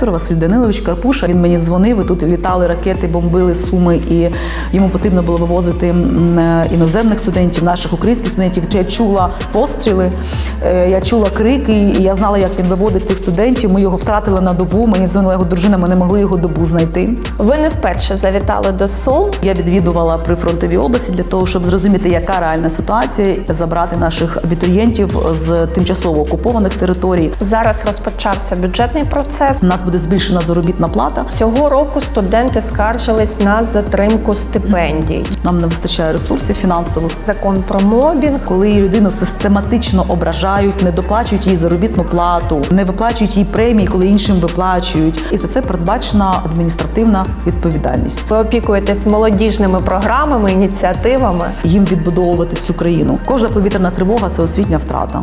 директор Василь Данилович Карпуша. Він мені дзвонив. і Тут літали ракети, бомбили суми, і йому потрібно було вивозити е, іноземних студентів, наших українських студентів. Я чула постріли, е, я чула крики, і я знала, як він виводить тих студентів. Ми його втратили на добу. Мені дзвонила його дружина. Ми не могли його добу знайти. Ви не вперше завітали до Сум. Я відвідувала прифронтові області для того, щоб зрозуміти, яка реальна ситуація, забрати наших абітурієнтів з тимчасово окупованих територій. Зараз розпочався бюджетний процес. У нас буде збільшена заробітна плата. Цього року студенти скаржились на затримку стипендій. Нам не вистачає ресурсів фінансових. Закон про мобінг. Коли людину систематично ображають, не доплачують їй заробітну плату, не виплачують їй премії, коли іншим виплачують, і за це передбачена адміністративна відповідальність. Ви опікуєтесь молодіжними програмами, ініціативами. Їм відбудовувати цю країну. Кожна повітряна тривога це освітня втрата.